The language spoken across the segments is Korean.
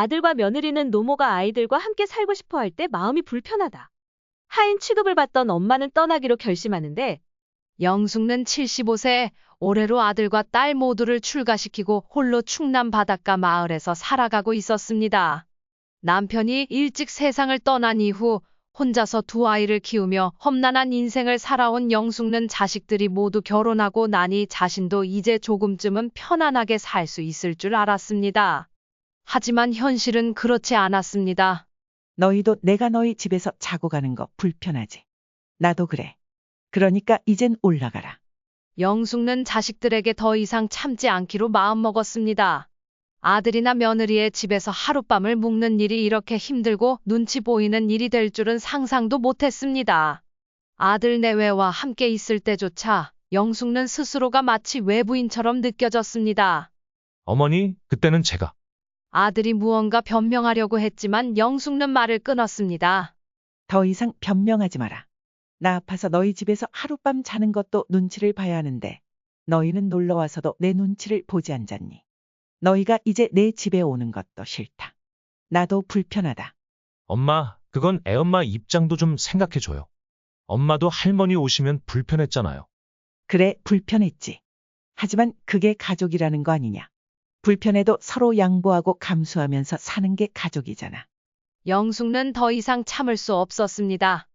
아들과 며느리는 노모가 아이들과 함께 살고 싶어 할 때 마음이 불편하다. 하인 취급을 받던 엄마는 떠나기로 결심하는데 영숙는 75세, 올해로 아들과 딸 모두를 출가시키고 홀로 충남 바닷가 마을에서 살아가고 있었습니다. 남편이 일찍 세상을 떠난 이후 혼자서 두 아이를 키우며 험난한 인생을 살아온 영숙는 자식들이 모두 결혼하고 나니 자신도 이제 조금쯤은 편안하게 살 수 있을 줄 알았습니다. 하지만 현실은 그렇지 않았습니다. 너희도 내가 너희 집에서 자고 가는 거 불편하지. 나도 그래. 그러니까 이젠 올라가라. 영숙는 자식들에게 더 이상 참지 않기로 마음먹었습니다. 아들이나 며느리의 집에서 하룻밤을 묵는 일이 이렇게 힘들고 눈치 보이는 일이 될 줄은 상상도 못했습니다. 아들 내외와 함께 있을 때조차 영숙는 스스로가 마치 외부인처럼 느껴졌습니다. 어머니, 그때는 제가. 아들이 무언가 변명하려고 했지만 영숙는 말을 끊었습니다. 더 이상 변명하지 마라. 나 아파서 너희 집에서 하룻밤 자는 것도 눈치를 봐야 하는데 너희는 놀러 와서도 내 눈치를 보지 않잖니. 너희가 이제 내 집에 오는 것도 싫다. 나도 불편하다. 엄마, 그건 애엄마 입장도 좀 생각해줘요. 엄마도 할머니 오시면 불편했잖아요. 그래, 불편했지. 하지만 그게 가족이라는 거 아니냐. 불편해도 서로 양보하고 감수하면서 사는 게 가족이잖아. 영숙는 더 이상 참을 수 없었습니다.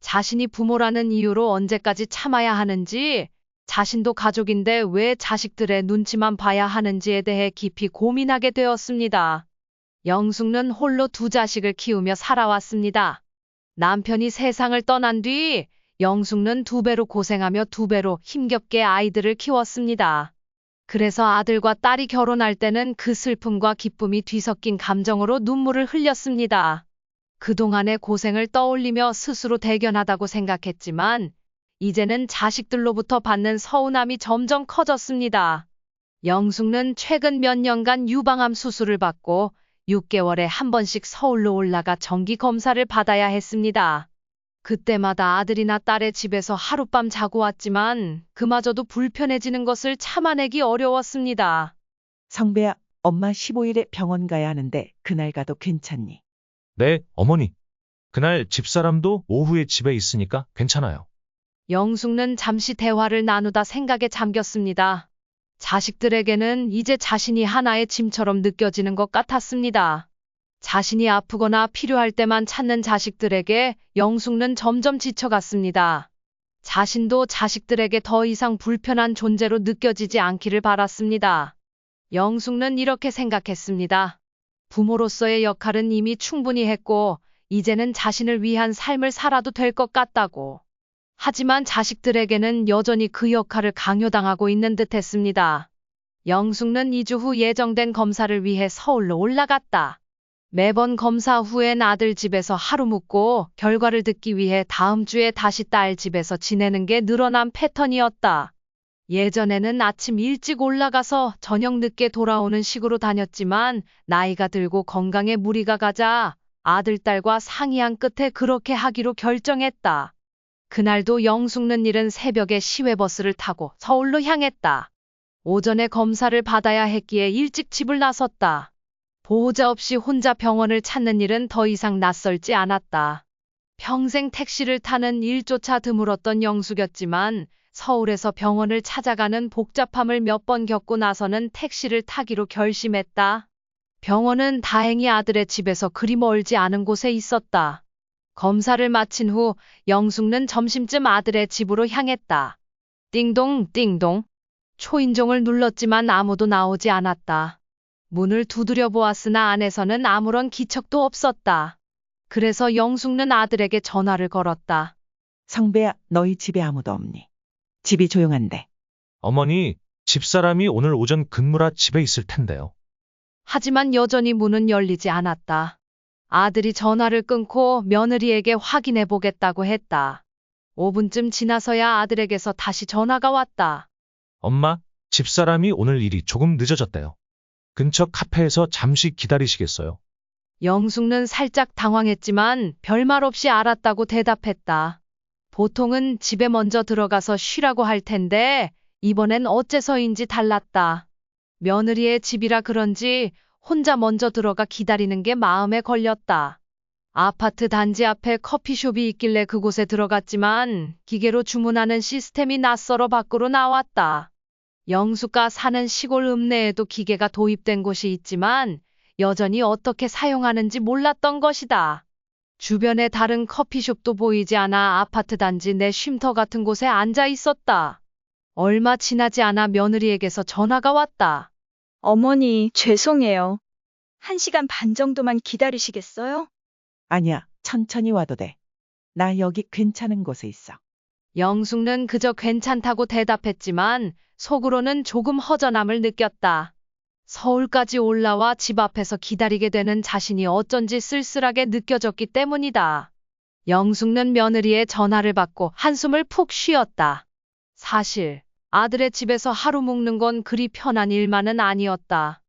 자신이 부모라는 이유로 언제까지 참아야 하는지, 자신도 가족인데 왜 자식들의 눈치만 봐야 하는지에 대해 깊이 고민하게 되었습니다. 영숙는 홀로 두 자식을 키우며 살아왔습니다. 남편이 세상을 떠난 뒤 영숙는 두 배로 고생하며 두 배로 힘겹게 아이들을 키웠습니다. 그래서 아들과 딸이 결혼할 때는 그 슬픔과 기쁨이 뒤섞인 감정으로 눈물을 흘렸습니다. 그동안의 고생을 떠올리며 스스로 대견하다고 생각했지만 이제는 자식들로부터 받는 서운함이 점점 커졌습니다. 영숙는 최근 몇 년간 유방암 수술을 받고 6개월에 한 번씩 서울로 올라가 정기 검사를 받아야 했습니다. 그때마다 아들이나 딸의 집에서 하룻밤 자고 왔지만 그마저도 불편해지는 것을 참아내기 어려웠습니다. 성배야, 엄마 15일에 병원 가야 하는데 그날 가도 괜찮니? 네, 어머니. 그날 집사람도 오후에 집에 있으니까 괜찮아요. 영숙는 잠시 대화를 나누다 생각에 잠겼습니다. 자식들에게는 이제 자신이 하나의 짐처럼 느껴지는 것 같았습니다. 자신이 아프거나 필요할 때만 찾는 자식들에게 영숙는 점점 지쳐갔습니다. 자신도 자식들에게 더 이상 불편한 존재로 느껴지지 않기를 바랐습니다. 영숙는 이렇게 생각했습니다. 부모로서의 역할은 이미 충분히 했고, 이제는 자신을 위한 삶을 살아도 될 것 같다고. 하지만 자식들에게는 여전히 그 역할을 강요당하고 있는 듯 했습니다. 영숙는 2주 후 예정된 검사를 위해 서울로 올라갔다. 매번 검사 후엔 아들 집에서 하루 묵고 결과를 듣기 위해 다음 주에 다시 딸 집에서 지내는 게 늘어난 패턴이었다. 예전에는 아침 일찍 올라가서 저녁 늦게 돌아오는 식으로 다녔지만 나이가 들고 건강에 무리가 가자 아들, 딸과 상의한 끝에 그렇게 하기로 결정했다. 그날도 영숙는 일은 새벽에 시외버스를 타고 서울로 향했다. 오전에 검사를 받아야 했기에 일찍 집을 나섰다. 보호자 없이 혼자 병원을 찾는 일은 더 이상 낯설지 않았다. 평생 택시를 타는 일조차 드물었던 영숙이었지만 서울에서 병원을 찾아가는 복잡함을 몇 번 겪고 나서는 택시를 타기로 결심했다. 병원은 다행히 아들의 집에서 그리 멀지 않은 곳에 있었다. 검사를 마친 후 영숙는 점심쯤 아들의 집으로 향했다. 띵동, 띵동. 초인종을 눌렀지만 아무도 나오지 않았다. 문을 두드려 보았으나 안에서는 아무런 기척도 없었다. 그래서 영숙는 아들에게 전화를 걸었다. 성배야, 너희 집에 아무도 없니? 집이 조용한데. 어머니, 집사람이 오늘 오전 근무라 집에 있을 텐데요. 하지만 여전히 문은 열리지 않았다. 아들이 전화를 끊고 며느리에게 확인해 보겠다고 했다. 5분쯤 지나서야 아들에게서 다시 전화가 왔다. 엄마, 집사람이 오늘 일이 조금 늦어졌대요. 근처 카페에서 잠시 기다리시겠어요? 영숙는 살짝 당황했지만 별말 없이 알았다고 대답했다. 보통은 집에 먼저 들어가서 쉬라고 할 텐데 이번엔 어째서인지 달랐다. 며느리의 집이라 그런지 혼자 먼저 들어가 기다리는 게 마음에 걸렸다. 아파트 단지 앞에 커피숍이 있길래 그곳에 들어갔지만 기계로 주문하는 시스템이 낯설어 밖으로 나왔다. 영수가 사는 시골 읍내에도 기계가 도입된 곳이 있지만 여전히 어떻게 사용하는지 몰랐던 것이다. 주변에 다른 커피숍도 보이지 않아 아파트 단지 내 쉼터 같은 곳에 앉아 있었다. 얼마 지나지 않아 며느리에게서 전화가 왔다. 어머니, 죄송해요. 한 시간 반 정도만 기다리시겠어요? 아니야, 천천히 와도 돼. 나 여기 괜찮은 곳에 있어. 영숙는 그저 괜찮다고 대답했지만 속으로는 조금 허전함을 느꼈다. 서울까지 올라와 집 앞에서 기다리게 되는 자신이 어쩐지 쓸쓸하게 느껴졌기 때문이다. 영숙는 며느리의 전화를 받고 한숨을 푹 쉬었다. 사실 아들의 집에서 하루 묵는 건 그리 편한 일만은 아니었다.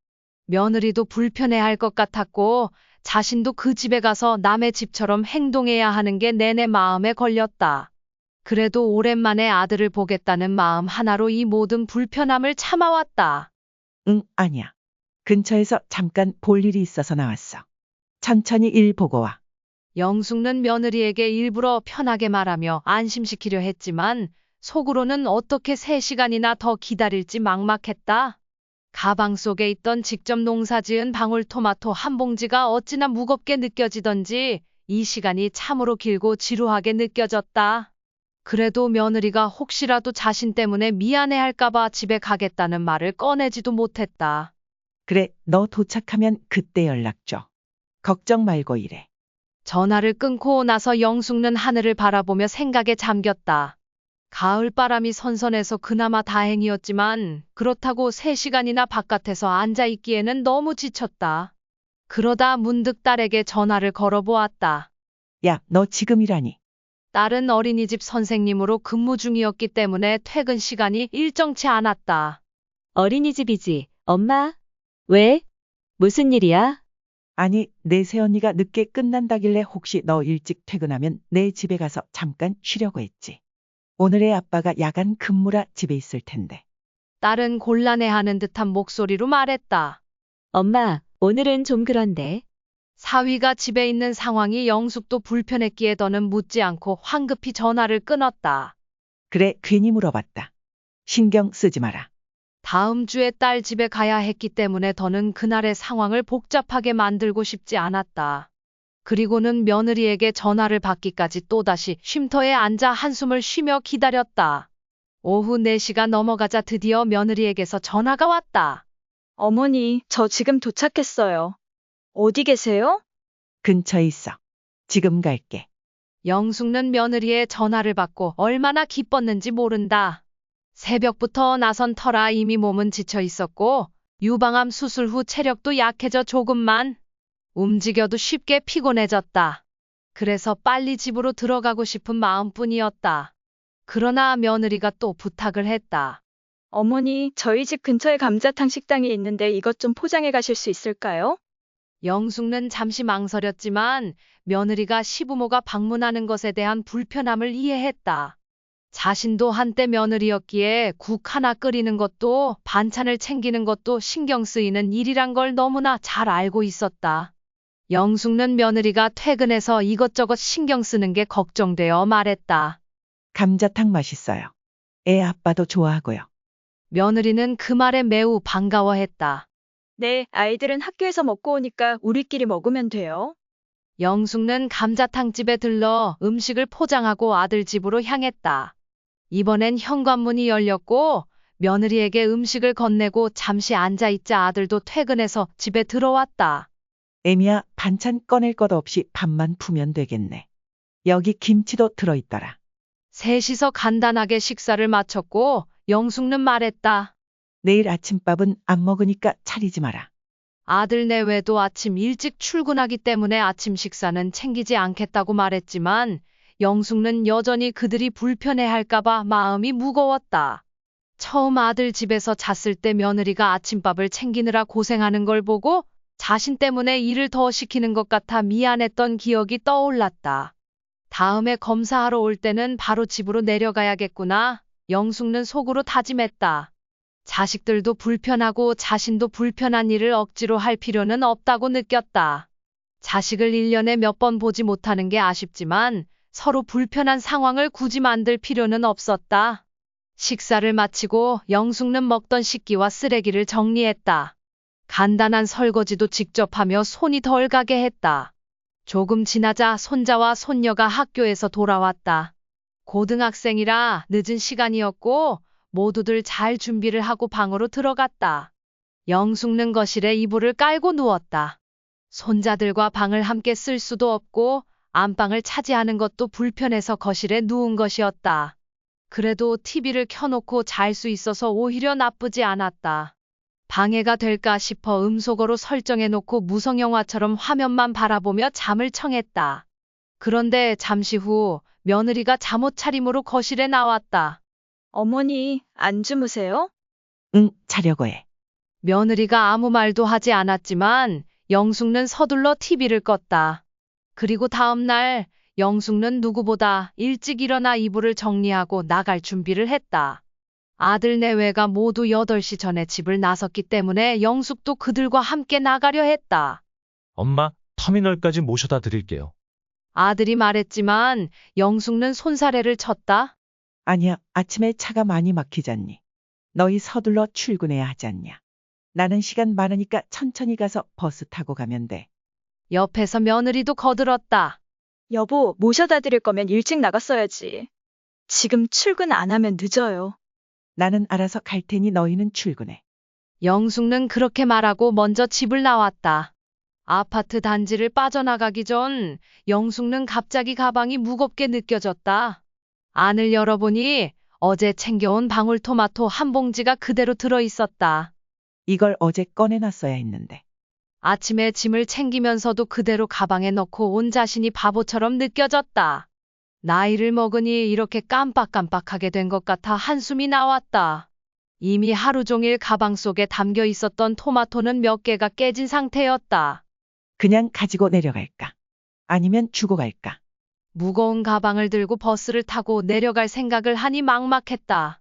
며느리도 불편해할 것 같았고 자신도 그 집에 가서 남의 집처럼 행동해야 하는 게 내내 마음에 걸렸다. 그래도 오랜만에 아들을 보겠다는 마음 하나로 이 모든 불편함을 참아왔다. 응, 아니야. 근처에서 잠깐 볼 일이 있어서 나왔어. 천천히 일 보고 와. 영숙는 며느리에게 일부러 편하게 말하며 안심시키려 했지만 속으로는 어떻게 3시간이나 더 기다릴지 막막했다. 가방 속에 있던 직접 농사지은 방울토마토 한 봉지가 어찌나 무겁게 느껴지던지 이 시간이 참으로 길고 지루하게 느껴졌다. 그래도 며느리가 혹시라도 자신 때문에 미안해할까봐 집에 가겠다는 말을 꺼내지도 못했다. 그래, 너 도착하면 그때 연락 줘. 걱정 말고 일해. 전화를 끊고 나서 영숙는 하늘을 바라보며 생각에 잠겼다. 가을 바람이 선선해서 그나마 다행이었지만 그렇다고 3시간이나 바깥에서 앉아 있기에는 너무 지쳤다. 그러다 문득 딸에게 전화를 걸어보았다. 야, 너 지금 일하니? 딸은 어린이집 선생님으로 근무 중이었기 때문에 퇴근 시간이 일정치 않았다. 어린이집이지. 엄마? 왜? 무슨 일이야? 아니, 내 새언니가 늦게 끝난다길래 혹시 너 일찍 퇴근하면 내 집에 가서 잠깐 쉬려고 했지. 오늘의 아빠가 야간 근무라 집에 있을 텐데. 딸은 곤란해하는 듯한 목소리로 말했다. 엄마, 오늘은 좀 그런데. 사위가 집에 있는 상황이 영숙도 불편했기에 더는 묻지 않고 황급히 전화를 끊었다. 그래, 괜히 물어봤다. 신경 쓰지 마라. 다음 주에 딸 집에 가야 했기 때문에 더는 그날의 상황을 복잡하게 만들고 싶지 않았다. 그리고는 며느리에게 전화를 받기까지 또다시 쉼터에 앉아 한숨을 쉬며 기다렸다. 오후 4시가 넘어가자 드디어 며느리에게서 전화가 왔다. 어머니, 저 지금 도착했어요. 어디 계세요? 근처에 있어. 지금 갈게. 영숙는 며느리의 전화를 받고 얼마나 기뻤는지 모른다. 새벽부터 나선 터라 이미 몸은 지쳐 있었고 유방암 수술 후 체력도 약해져 조금만 움직여도 쉽게 피곤해졌다. 그래서 빨리 집으로 들어가고 싶은 마음뿐이었다. 그러나 며느리가 또 부탁을 했다. 어머니, 저희 집 근처에 감자탕 식당이 있는데 이것 좀 포장해 가실 수 있을까요? 영숙는 잠시 망설였지만 며느리가 시부모가 방문하는 것에 대한 불편함을 이해했다. 자신도 한때 며느리였기에 국 하나 끓이는 것도 반찬을 챙기는 것도 신경 쓰이는 일이란 걸 너무나 잘 알고 있었다. 영숙는 며느리가 퇴근해서 이것저것 신경 쓰는 게 걱정되어 말했다. 감자탕 맛있어요. 애 아빠도 좋아하고요. 며느리는 그 말에 매우 반가워했다. 네, 아이들은 학교에서 먹고 오니까 우리끼리 먹으면 돼요. 영숙는 감자탕집에 들러 음식을 포장하고 아들 집으로 향했다. 이번엔 현관문이 열렸고 며느리에게 음식을 건네고 잠시 앉아있자 아들도 퇴근해서 집에 들어왔다. 애미야, 반찬 꺼낼 것 없이 밥만 푸면 되겠네. 여기 김치도 들어있더라. 셋이서 간단하게 식사를 마쳤고 영숙는 말했다. 내일 아침밥은 안 먹으니까 차리지 마라. 아들 내외도 아침 일찍 출근하기 때문에 아침 식사는 챙기지 않겠다고 말했지만 영숙는 여전히 그들이 불편해할까봐 마음이 무거웠다. 처음 아들 집에서 잤을 때 며느리가 아침밥을 챙기느라 고생하는 걸 보고 자신 때문에 일을 더 시키는 것 같아 미안했던 기억이 떠올랐다. 다음에 검사하러 올 때는 바로 집으로 내려가야겠구나. 영숙는 속으로 다짐했다. 자식들도 불편하고 자신도 불편한 일을 억지로 할 필요는 없다고 느꼈다. 자식을 1년에 몇 번 보지 못하는 게 아쉽지만 서로 불편한 상황을 굳이 만들 필요는 없었다. 식사를 마치고 영숙는 먹던 식기와 쓰레기를 정리했다. 간단한 설거지도 직접 하며 손이 덜 가게 했다. 조금 지나자 손자와 손녀가 학교에서 돌아왔다. 고등학생이라 늦은 시간이었고 모두들 잘 준비를 하고 방으로 들어갔다. 영숙는 거실에 이불을 깔고 누웠다. 손자들과 방을 함께 쓸 수도 없고 안방을 차지하는 것도 불편해서 거실에 누운 것이었다. 그래도 TV를 켜놓고 잘 수 있어서 오히려 나쁘지 않았다. 방해가 될까 싶어 음소거로 설정해놓고 무성영화처럼 화면만 바라보며 잠을 청했다. 그런데 잠시 후 며느리가 잠옷 차림으로 거실에 나왔다. 어머니, 안 주무세요? 응, 자려고 해. 며느리가 아무 말도 하지 않았지만 영숙는 서둘러 TV를 껐다. 그리고 다음 날 영숙는 누구보다 일찍 일어나 이불을 정리하고 나갈 준비를 했다. 아들 내외가 모두 8시 전에 집을 나섰기 때문에 영숙도 그들과 함께 나가려 했다. 엄마, 터미널까지 모셔다 드릴게요. 아들이 말했지만 영숙는 손사래를 쳤다. 아니야, 아침에 차가 많이 막히잖니. 너희 서둘러 출근해야 하지 않냐. 나는 시간 많으니까 천천히 가서 버스 타고 가면 돼. 옆에서 며느리도 거들었다. 여보, 모셔다 드릴 거면 일찍 나갔어야지. 지금 출근 안 하면 늦어요. 나는 알아서 갈 테니 너희는 출근해. 영숙는 그렇게 말하고 먼저 집을 나왔다. 아파트 단지를 빠져나가기 전 영숙는 갑자기 가방이 무겁게 느껴졌다. 안을 열어보니 어제 챙겨온 방울토마토 한 봉지가 그대로 들어 있었다. 이걸 어제 꺼내놨어야 했는데. 아침에 짐을 챙기면서도 그대로 가방에 넣고 온 자신이 바보처럼 느껴졌다. 나이를 먹으니 이렇게 깜빡깜빡하게 된 것 같아 한숨이 나왔다. 이미 하루 종일 가방 속에 담겨 있었던 토마토는 몇 개가 깨진 상태였다. 그냥 가지고 내려갈까? 아니면 주고 갈까? 무거운 가방을 들고 버스를 타고 내려갈 생각을 하니 막막했다.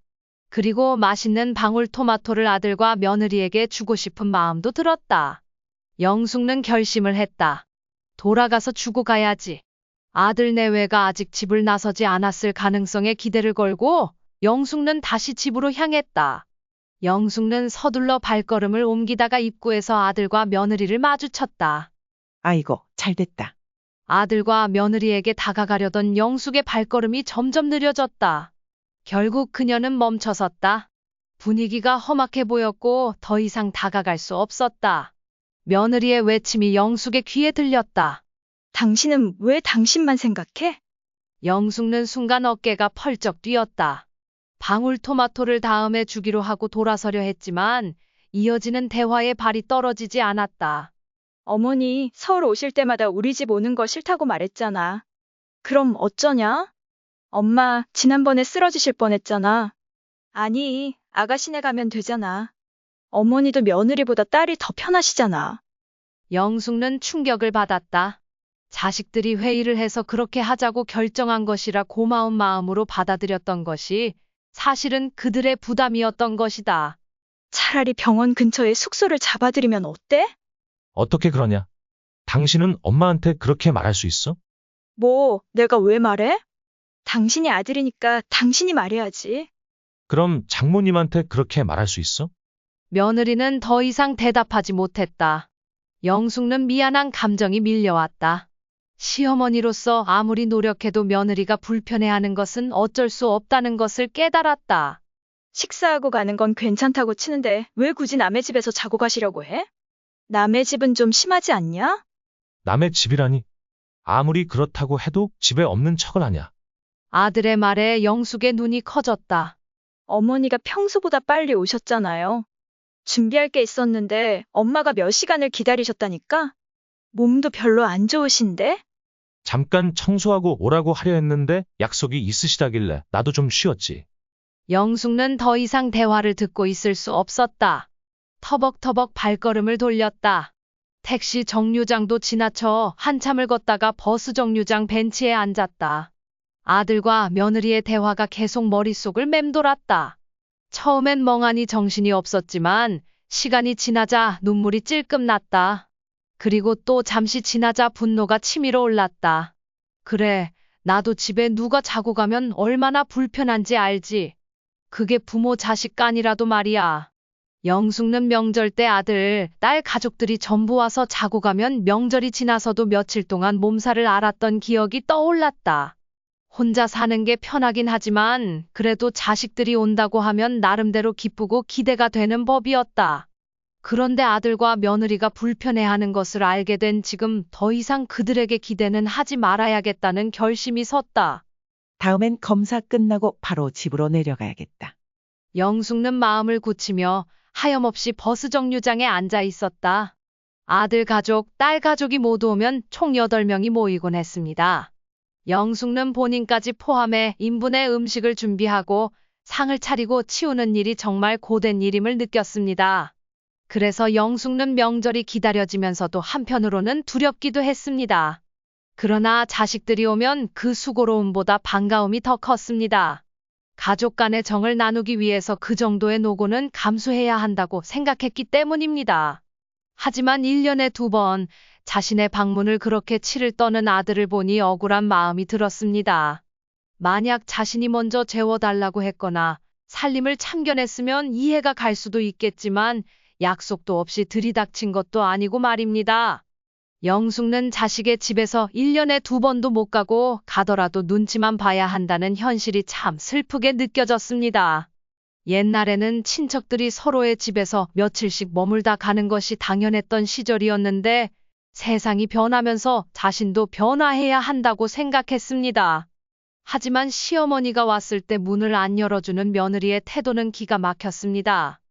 그리고 맛있는 방울토마토를 아들과 며느리에게 주고 싶은 마음도 들었다. 영숙는 결심을 했다. 돌아가서 주고 가야지. 아들 내외가 아직 집을 나서지 않았을 가능성에 기대를 걸고 영숙는 다시 집으로 향했다. 영숙는 서둘러 발걸음을 옮기다가 입구에서 아들과 며느리를 마주쳤다. 아이고, 잘 됐다. 아들과 며느리에게 다가가려던 영숙의 발걸음이 점점 느려졌다. 결국 그녀는 멈춰섰다. 분위기가 험악해 보였고 더 이상 다가갈 수 없었다. 며느리의 외침이 영숙의 귀에 들렸다. 당신은 왜 당신만 생각해? 영숙는 순간 어깨가 펄쩍 뛰었다. 방울토마토를 다음에 주기로 하고 돌아서려 했지만 이어지는 대화에 발이 떨어지지 않았다. 어머니, 서울 오실 때마다 우리 집 오는 거 싫다고 말했잖아. 그럼 어쩌냐? 엄마, 지난번에 쓰러지실 뻔했잖아. 아니, 아가씨네 가면 되잖아. 어머니도 며느리보다 딸이 더 편하시잖아. 영숙는 충격을 받았다. 자식들이 회의를 해서 그렇게 하자고 결정한 것이라 고마운 마음으로 받아들였던 것이 사실은 그들의 부담이었던 것이다. 차라리 병원 근처에 숙소를 잡아드리면 어때? 어떻게 그러냐? 당신은 엄마한테 그렇게 말할 수 있어? 뭐, 내가 왜 말해? 당신이 아들이니까 당신이 말해야지. 그럼 장모님한테 그렇게 말할 수 있어? 며느리는 더 이상 대답하지 못했다. 영숙는 미안한 감정이 밀려왔다. 시어머니로서 아무리 노력해도 며느리가 불편해하는 것은 어쩔 수 없다는 것을 깨달았다. 식사하고 가는 건 괜찮다고 치는데 왜 굳이 남의 집에서 자고 가시려고 해? 남의 집은 좀 심하지 않냐? 남의 집이라니. 아무리 그렇다고 해도 집에 없는 척을 하냐. 아들의 말에 영숙의 눈이 커졌다. 어머니가 평소보다 빨리 오셨잖아요. 준비할 게 있었는데 엄마가 몇 시간을 기다리셨다니까? 몸도 별로 안 좋으신데? 잠깐 청소하고 오라고 하려 했는데 약속이 있으시다길래 나도 좀 쉬었지. 영숙는 더 이상 대화를 듣고 있을 수 없었다. 터벅터벅 발걸음을 돌렸다. 택시 정류장도 지나쳐 한참을 걷다가 버스 정류장 벤치에 앉았다. 아들과 며느리의 대화가 계속 머릿속을 맴돌았다. 처음엔 멍하니 정신이 없었지만 시간이 지나자 눈물이 찔끔 났다. 그리고 또 잠시 지나자 분노가 치밀어 올랐다. 그래, 나도 집에 누가 자고 가면 얼마나 불편한지 알지. 그게 부모 자식 간이라도 말이야. 영숙는 명절 때 아들, 딸 가족들이 전부 와서 자고 가면 명절이 지나서도 며칠 동안 몸살을 앓았던 기억이 떠올랐다. 혼자 사는 게 편하긴 하지만 그래도 자식들이 온다고 하면 나름대로 기쁘고 기대가 되는 법이었다. 그런데 아들과 며느리가 불편해하는 것을 알게 된 지금 더 이상 그들에게 기대는 하지 말아야겠다는 결심이 섰다. 다음엔 검사 끝나고 바로 집으로 내려가야겠다. 영숙는 마음을 굳히며 하염없이 버스 정류장에 앉아 있었다. 아들 가족, 딸 가족이 모두 오면 총 8명이 모이곤 했습니다. 영숙는 본인까지 포함해 인분의 음식을 준비하고 상을 차리고 치우는 일이 정말 고된 일임을 느꼈습니다. 그래서 영숙는 명절이 기다려지면서도 한편으로는 두렵기도 했습니다. 그러나 자식들이 오면 그 수고로움보다 반가움이 더 컸습니다. 가족 간의 정을 나누기 위해서 그 정도의 노고는 감수해야 한다고 생각했기 때문입니다. 하지만 1년에 두 번 자신의 방문을 그렇게 치를 떠는 아들을 보니 억울한 마음이 들었습니다. 만약 자신이 먼저 재워달라고 했거나 살림을 참견했으면 이해가 갈 수도 있겠지만 약속도 없이 들이닥친 것도 아니고 말입니다. 영숙는 자식의 집에서 1년에 두 번도 못 가고 가더라도 눈치만 봐야 한다는 현실이 참 슬프게 느껴졌습니다. 옛날에는 친척들이 서로의 집에서 며칠씩 머물다 가는 것이 당연했던 시절이었는데 세상이 변하면서 자신도 변화해야 한다고 생각했습니다. 하지만 시어머니가 왔을 때 문을 안 열어주는 며느리의 태도는 기가 막혔습니다.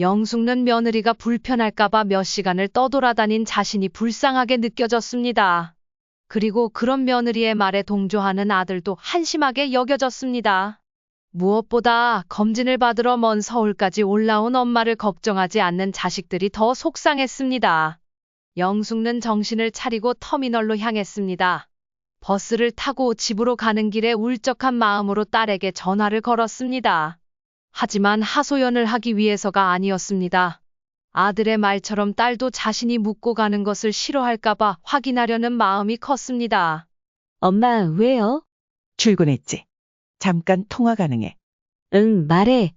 영숙는 며느리가 불편할까봐 몇 시간을 떠돌아다닌 자신이 불쌍하게 느껴졌습니다. 그리고 그런 며느리의 말에 동조하는 아들도 한심하게 여겨졌습니다. 무엇보다 검진을 받으러 먼 서울까지 올라온 엄마를 걱정하지 않는 자식들이 더 속상했습니다. 영숙는 정신을 차리고 터미널로 향했습니다. 버스를 타고 집으로 가는 길에 울적한 마음으로 딸에게 전화를 걸었습니다. 하지만 하소연을 하기 위해서가 아니었습니다. 아들의 말처럼 딸도 자신이 묻고 가는 것을 싫어할까봐 확인하려는 마음이 컸습니다. 엄마, 왜요? 출근했지. 잠깐 통화 가능해. 응, 말해.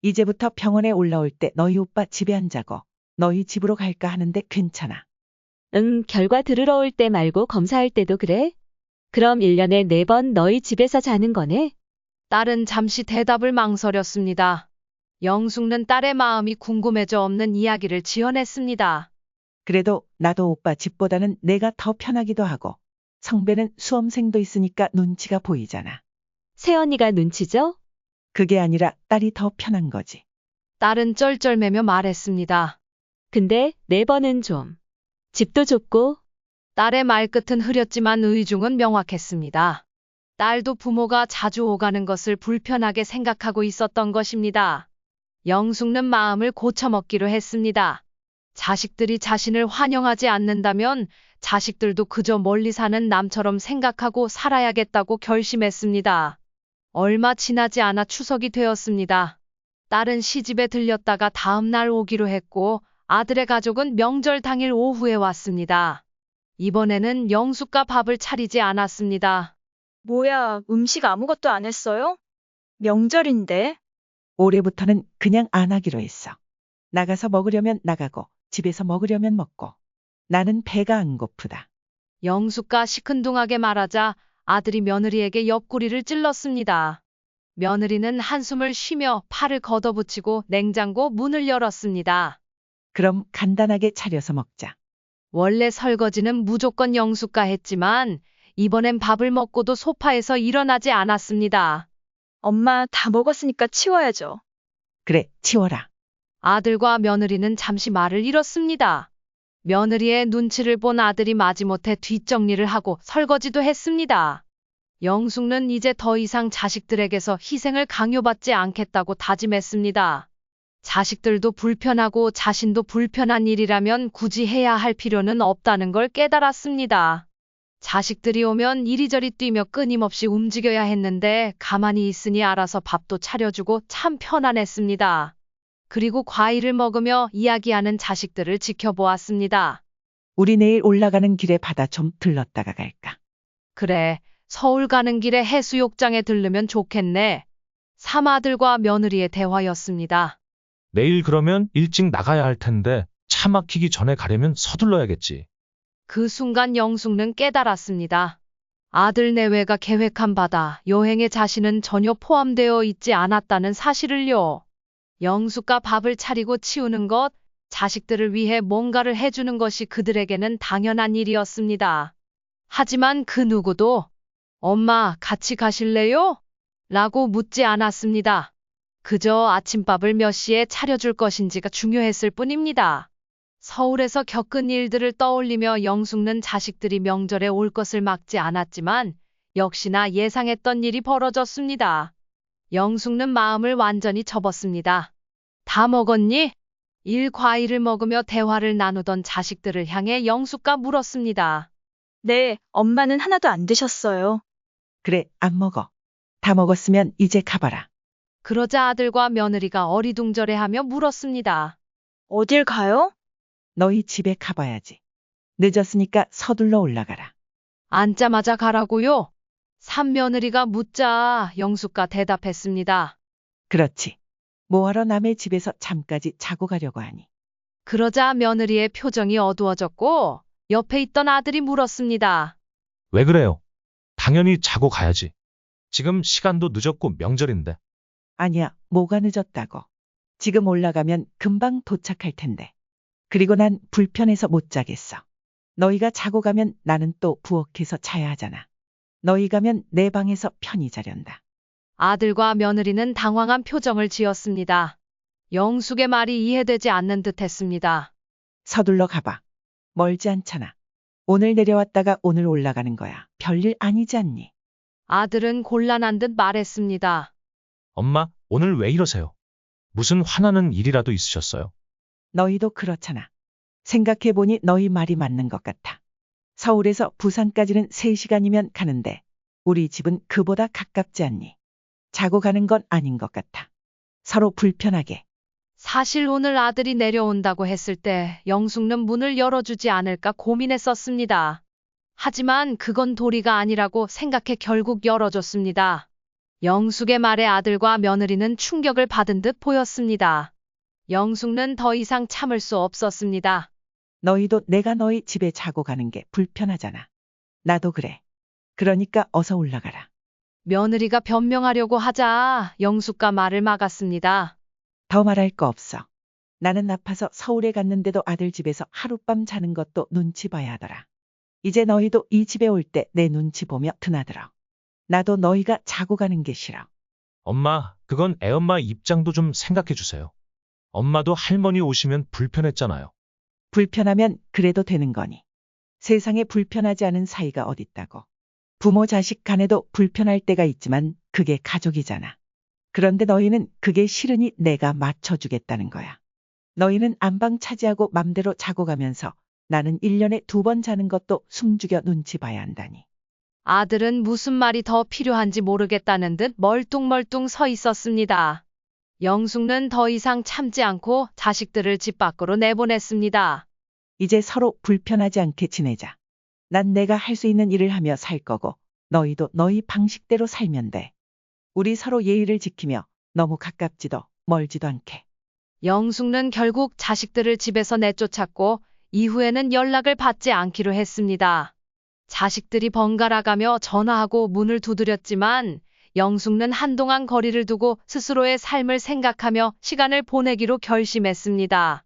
이제부터 병원에 올라올 때 너희 오빠 집에 안 자고 너희 집으로 갈까 하는데 괜찮아. 응, 결과 들으러 올 때 말고 검사할 때도 그래? 그럼 1년에 4번 너희 집에서 자는 거네? 딸은 잠시 대답을 망설였습니다. 영숙는 딸의 마음이 궁금해져 없는 이야기를 지어냈습니다. 그래도 나도 오빠 집보다는 내가 더 편하기도 하고 성배는 수험생도 있으니까 눈치가 보이잖아. 새언니가 눈치죠? 그게 아니라 딸이 더 편한 거지. 딸은 쩔쩔매며 말했습니다. 근데 4번은 좀. 집도 좁고 딸의 말끝은 흐렸지만 의중은 명확했습니다. 딸도 부모가 자주 오가는 것을 불편하게 생각하고 있었던 것입니다. 영숙는 마음을 고쳐먹기로 했습니다. 자식들이 자신을 환영하지 않는다면 자식들도 그저 멀리 사는 남처럼 생각하고 살아야겠다고 결심했습니다. 얼마 지나지 않아 추석이 되었습니다. 딸은 시집에 들렸다가 다음 날 오기로 했고 아들의 가족은 명절 당일 오후에 왔습니다. 이번에는 영숙과 밥을 차리지 않았습니다. 뭐야, 음식 아무것도 안 했어요? 명절인데. 올해부터는 그냥 안 하기로 했어. 나가서 먹으려면 나가고 집에서 먹으려면 먹고. 나는 배가 안 고프다. 영숙과 시큰둥하게 말하자 아들이 며느리에게 옆구리를 찔렀습니다. 며느리는 한숨을 쉬며 팔을 걷어붙이고 냉장고 문을 열었습니다. 그럼 간단하게 차려서 먹자. 원래 설거지는 무조건 영숙가 했지만 이번엔 밥을 먹고도 소파에서 일어나지 않았습니다. 엄마 다 먹었으니까 치워야죠. 그래, 치워라. 아들과 며느리는 잠시 말을 잃었습니다. 며느리의 눈치를 본 아들이 마지못해 뒷정리를 하고 설거지도 했습니다. 영숙는 이제 더 이상 자식들에게서 희생을 강요받지 않겠다고 다짐했습니다. 자식들도 불편하고 자신도 불편한 일이라면 굳이 해야 할 필요는 없다는 걸 깨달았습니다. 자식들이 오면 이리저리 뛰며 끊임없이 움직여야 했는데 가만히 있으니 알아서 밥도 차려주고 참 편안했습니다. 그리고 과일을 먹으며 이야기하는 자식들을 지켜보았습니다. 우리 내일 올라가는 길에 바다 좀 들렀다가 갈까? 그래, 서울 가는 길에 해수욕장에 들르면 좋겠네. 삼아들과 며느리의 대화였습니다. 내일 그러면 일찍 나가야 할 텐데 차 막히기 전에 가려면 서둘러야겠지. 그 순간 영숙는 깨달았습니다. 아들 내외가 계획한 바다 여행에 자신은 전혀 포함되어 있지 않았다는 사실을요. 영숙과 밥을 차리고 치우는 것, 자식들을 위해 뭔가를 해주는 것이 그들에게는 당연한 일이었습니다. 하지만 그 누구도 엄마 같이 가실래요? 라고 묻지 않았습니다. 그저 아침밥을 몇 시에 차려줄 것인지가 중요했을 뿐입니다. 서울에서 겪은 일들을 떠올리며 영숙는 자식들이 명절에 올 것을 막지 않았지만 역시나 예상했던 일이 벌어졌습니다. 영숙는 마음을 완전히 접었습니다. 다 먹었니? 일 과일을 먹으며 대화를 나누던 자식들을 향해 영숙가 물었습니다. 네, 엄마는 하나도 안 드셨어요. 그래, 안 먹어. 다 먹었으면 이제 가봐라. 그러자 아들과 며느리가 어리둥절해하며 물었습니다. 어딜 가요? 너희 집에 가봐야지. 늦었으니까 서둘러 올라가라. 앉자마자 가라고요? 삼며느리가 묻자 영숙가 대답했습니다. 그렇지. 뭐하러 남의 집에서 잠까지 자고 가려고 하니. 그러자 며느리의 표정이 어두워졌고 옆에 있던 아들이 물었습니다. 왜 그래요? 당연히 자고 가야지. 지금 시간도 늦었고 명절인데. 아니야, 뭐가 늦었다고. 지금 올라가면 금방 도착할 텐데. 그리고 난 불편해서 못 자겠어. 너희가 자고 가면 나는 또 부엌에서 자야 하잖아. 너희 가면 내 방에서 편히 자련다. 아들과 며느리는 당황한 표정을 지었습니다. 영숙의 말이 이해되지 않는 듯 했습니다. 서둘러 가봐. 멀지 않잖아. 오늘 내려왔다가 오늘 올라가는 거야. 별일 아니지 않니? 아들은 곤란한 듯 말했습니다. 엄마, 오늘 왜 이러세요? 무슨 화나는 일이라도 있으셨어요? 너희도 그렇잖아. 생각해보니 너희 말이 맞는 것 같아. 서울에서 부산까지는 3시간이면 가는데 우리 집은 그보다 가깝지 않니? 자고 가는 건 아닌 것 같아. 서로 불편하게. 사실 오늘 아들이 내려온다고 했을 때 영숙는 문을 열어주지 않을까 고민했었습니다. 하지만 그건 도리가 아니라고 생각해 결국 열어줬습니다. 영숙의 말에 아들과 며느리는 충격을 받은 듯 보였습니다. 영숙는 더 이상 참을 수 없었습니다. 너희도 내가 너희 집에 자고 가는 게 불편하잖아. 나도 그래. 그러니까 어서 올라가라. 며느리가 변명하려고 하자 영숙과 말을 막았습니다. 더 말할 거 없어. 나는 아파서 서울에 갔는데도 아들 집에서 하룻밤 자는 것도 눈치 봐야 하더라. 이제 너희도 이 집에 올 때 내 눈치 보며 드나들어. 나도 너희가 자고 가는 게 싫어. 엄마, 그건 애엄마 입장도 좀 생각해 주세요. 엄마도 할머니 오시면 불편했잖아요. 불편하면 그래도 되는 거니. 세상에 불편하지 않은 사이가 어딨다고. 부모 자식 간에도 불편할 때가 있지만 그게 가족이잖아. 그런데 너희는 그게 싫으니 내가 맞춰주겠다는 거야. 너희는 안방 차지하고 맘대로 자고 가면서 나는 1년에 두 번 자는 것도 숨죽여 눈치 봐야 한다니. 아들은 무슨 말이 더 필요한지 모르겠다는 듯 멀뚱멀뚱 서 있었습니다. 영숙는 더 이상 참지 않고 자식들을 집 밖으로 내보냈습니다. 이제 서로 불편하지 않게 지내자. 난 내가 할 수 있는 일을 하며 살 거고 너희도 너희 방식대로 살면 돼. 우리 서로 예의를 지키며 너무 가깝지도 멀지도 않게. 영숙는 결국 자식들을 집에서 내쫓았고 이후에는 연락을 받지 않기로 했습니다. 자식들이 번갈아가며 전화하고 문을 두드렸지만 영숙는 한동안 거리를 두고 스스로의 삶을 생각하며 시간을 보내기로 결심했습니다.